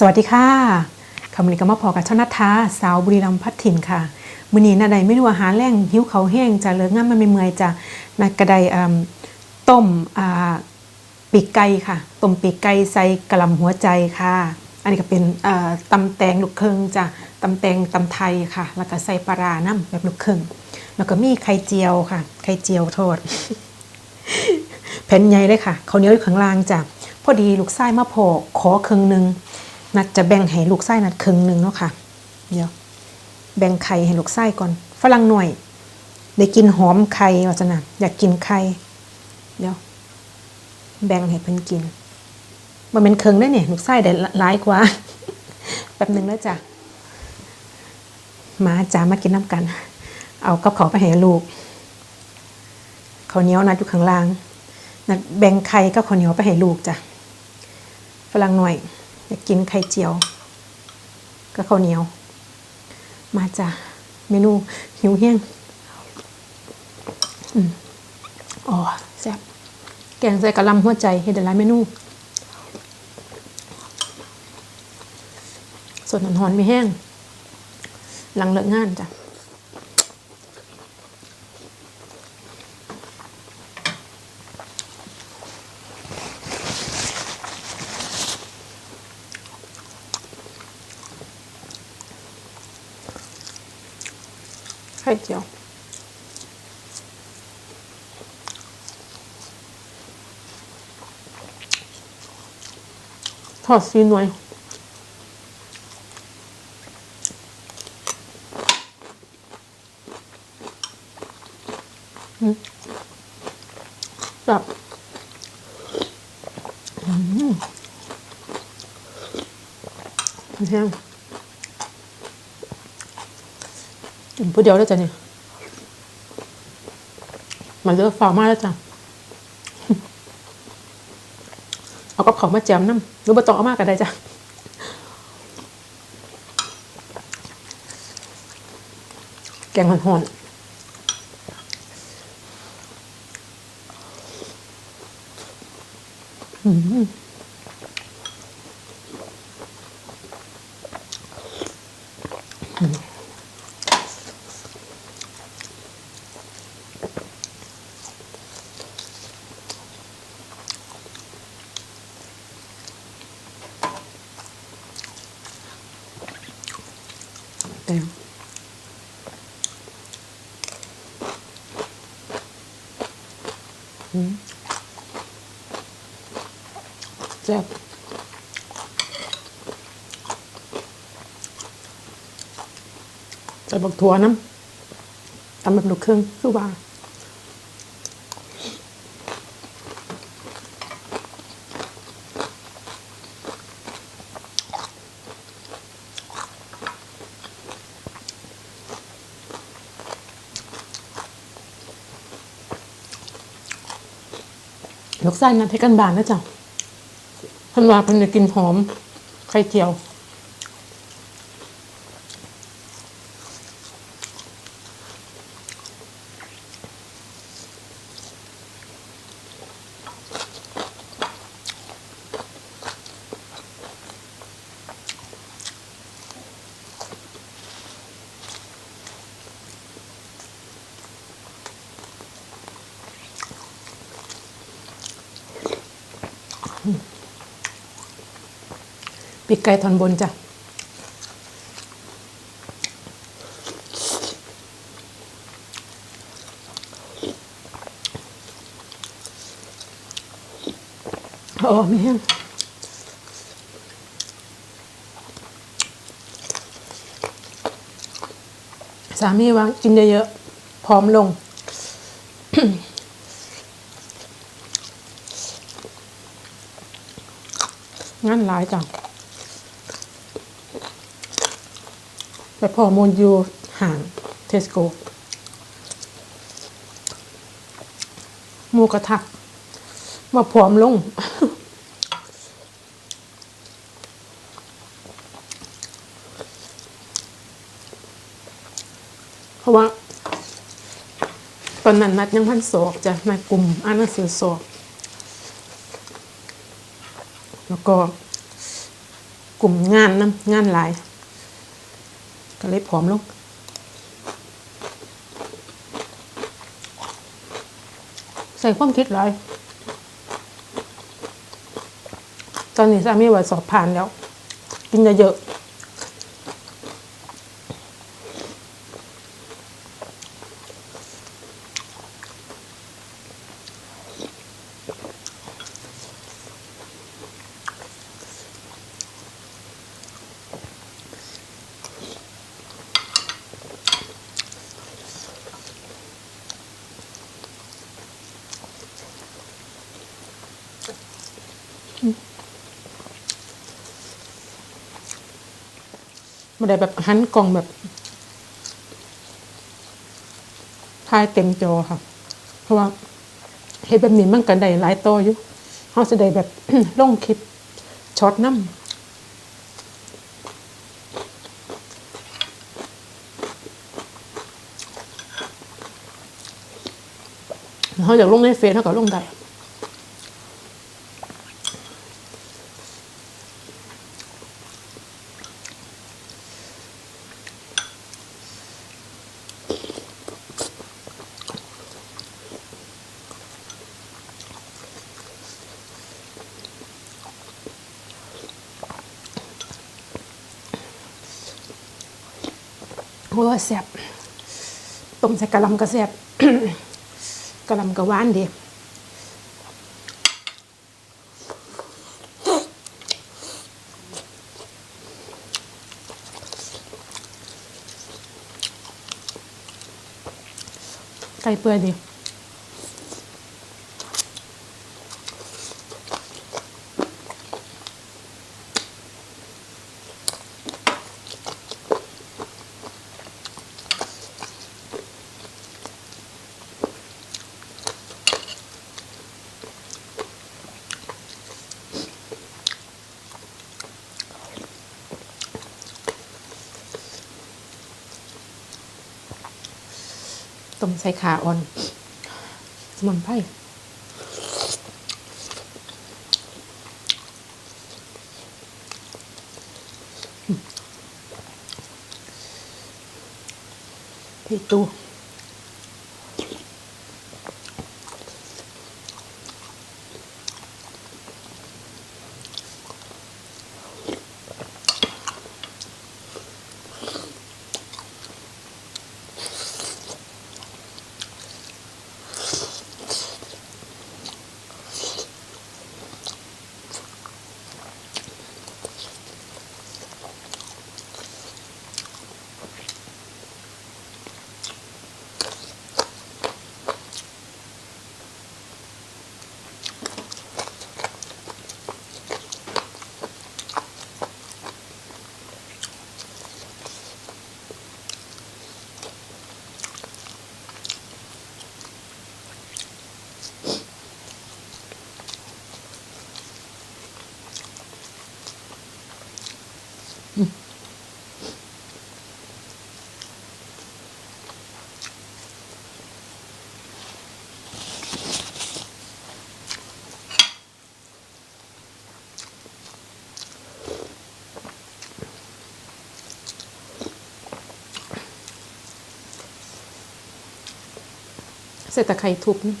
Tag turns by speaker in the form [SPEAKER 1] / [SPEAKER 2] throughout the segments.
[SPEAKER 1] สวัสดีค่ะคำนี้ก็มาพอกับชนัทธาสาวบุรีรัมย์พัดถิ่นค่ะมื้อนี้นาใดไม่รู้อาหารแรงหิวเขาแห้งจะเลิกงานมันไม่เมื่อยจะนากระไดต้มปีกไก่ค่ะต้มปีกไก่ใส่กระหลำหัวใจค่ะ อันนี้ก็เป็นอ่าตำแตงลูกเคิงจ้ะตำแตงตำไทยค่ะ แล้วก็ใส่ปลาร้าน้ำแบบลูกเคิงแล้วก็มีไข่เจียวค่ะ ไข่เจียวทอดแผ่นใหญ่เลยค่ะเขาวเหนียวอยู่ข้างล่างจ้ะพอดีลูกไส้มาโผกขอครึ่งหนึ่ง นัดจะแบ่งให้ลูกไส้นัดครึ่งหนึ่งเนาะค่ะ เดี๋ยว แบ่งไข่ให้ลูกไส้ก่อน ฝรั่งหน่วยได้กินหอมไข่ว่าจะนะอยากกินไข่ เดี๋ยว แบ่งให้เพิ่นกินมันเป็นครึ่งได้เนี่ยลูกไส้ได้หลายกว่า แป๊บหนึ่งแล้วจ้ะมาจ้ามากินน้ำกัน เอากับเขาไปให้ลูกข้าวเหนียวนัดอยู่ข้างล่างนัดแบ่งไข่ก็ข้าวเหนียวไปให้ลูกจ้ะฝรั่งหน่อย อยากกินไข่เจียวก็ข้าวเหนียว มาจ้ะเมนูหิวแห้งอืมอ๋อแซ่บแกงใส่กะลำหัวใจเฮ็ดได้หลายเมนูส่วนหอนๆไม่แห้ง หลังเลิกงานจ้ะ ทอดซีหน่วยแบบอืมแห้งกินผู้เดียวได้จ้ะเนี่ยมันเลือกฟาวมากแล้จ้ะ เอา กับเขามาแจมน้ำหรือบ่ต้องเอามากก็ได้จ้ะแกงหอนๆอืม เต็มอืมแซ่บใส่บักถั่วน้ำตำแบบลูกครึ่งคือว่า ลูกไส้นะเทกันบานนะจ๊ะธันวาเป็นจะกินหอมไข่เจียว ปีกไก่ทอนบนจ้ะโอ้ม่แห้งสามีว่ากินเยอะๆพร้อมลง งั้นหลายจัง ไปพอมูลอยู่ห่างเทสโก้หมูกระทะมาผอมลง เพราะว่า ตอนนั้นนัดยังพันสอบจะในกลุ่มอ่านหนังสือสอบ แล้วก็
[SPEAKER 2] กลุ่มงานนะงานหลาย เลยผอมลงใส่ความคิดหลายตอนนี้สามีว่าสอบผ่านแล้ว กินเยอะ ไม่ได้แบบหันกล่องแบบทายเต็มจอค่ะ เพราะว่าเห็นแบบนี้มันกันได้หลายต่ออยู่เขาจะได้แบบ ลงคลิปช็อตน้ำเขาอยากลงในเฟซเขาก็ลงได้ โอ้ยแซ่บต้มใส่กะหล่ำก็แซ่บกะหล่ำก็หวานดีไก่เปื่อยดี มใส่ขาอ่อน สมุนไพรพี่ตู ใส่ตะไคร้ทุบนะ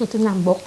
[SPEAKER 2] จุดที่น้ำบก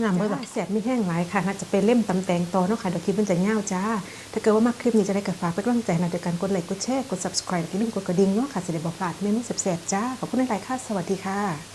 [SPEAKER 1] งามเบอร์แบบแสบมีแห้งหลายค่ะน่าจะเป็นเล่มตำแตงต่อเนาะค่ะเดี๋ยวคลิปมันจะยาจ้า ถ้าเกิดว่ามากคลิปนี้จะได้กระฝากเป็นกำลังใจนะโดยการกดไลค์กดแชร์กด subscribe และอย่าลืมกดกระดิ่งเนาะค่ะจะได้บอกพลาดเมนูแสบๆจ้าขอบคุณหลายๆค่ะสวัสดีค่ะ